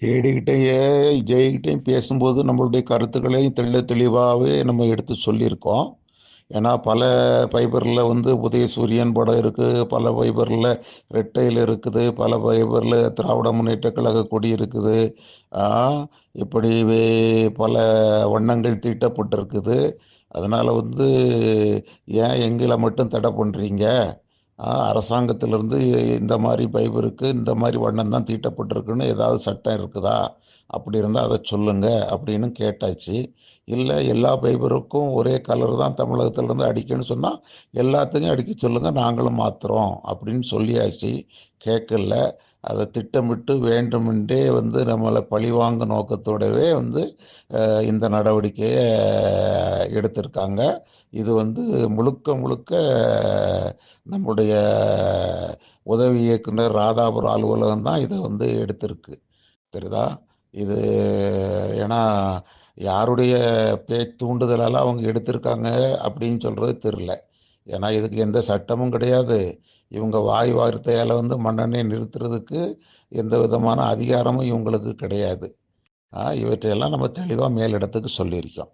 ஏடிக்கிட்டேயே ஜெயிக்கிட்டேயும் பேசும்போது நம்மளுடைய கருத்துக்களையும் தெள்ள தெளிவாகவே நம்ம எடுத்து சொல்லியிருக்கோம். ஏன்னா பல ஃபைபரில் வந்து உதயசூரியன் படம் இருக்குது பல ஃபைபரில் ரெட்டையில் இருக்குது பல ஃபைபரில் திராவிட முன்னேற்ற கழக கொடி இருக்குது. இப்படி பல வண்ணங்கள் தீட்டப்பட்டிருக்குது. அதனால் வந்து ஏன் எங்களை மட்டும் தடை பண்ணுறீங்க அரசாங்கத்திலிருந்து இந்த மாதிரி ஃபைபருக்கு இந்த மாதிரி வண்ணம் தான் தீட்டப்பட்டிருக்குன்னு ஏதாவது சட்டம் இருக்குதா? அப்படி இருந்தால் அதை சொல்லுங்கள் அப்படின்னு கேட்டாச்சு. இல்லை எல்லா ஃபைபருக்கும் ஒரே கலர் தான் தமிழகத்திலேருந்து அடிக்கணும்னு சொன்னால் எல்லாத்துக்கும் அடிக்க சொல்லுங்கள் நாங்களும் மாற்றுறோம் அப்படின்னு சொல்லியாச்சு. கேட்கல. அதை திட்டமிட்டு வேண்டுமென்றே வந்து நம்மளை பழிவாங்க நோக்கத்தோடவே வந்து இந்த நடவடிக்கையை எடுத்திருக்காங்க. இது வந்து முழுக்க முழுக்க நம்முடைய உதவி இயக்குனர் ராதாபுரம் அலுவலகம் தான் இதை வந்து எடுத்திருக்கு. தெரியுதா? இது ஏன்னா யாருடைய பே தூண்டுதலால் அவங்க எடுத்திருக்காங்க அப்படின்னு சொல்கிறது தெரில ஏன்னா இதுக்கு எந்த சட்டமும் கிடையாது. இவங்க வாய் வார்த்தையால் வந்து மன்னனை நிறுத்துறதுக்கு எந்த விதமான அதிகாரமும் இவங்களுக்கு கிடையாது. இவற்றையெல்லாம் நம்ம தெளிவாக மேலிடத்துக்கு சொல்லியிருக்கோம்.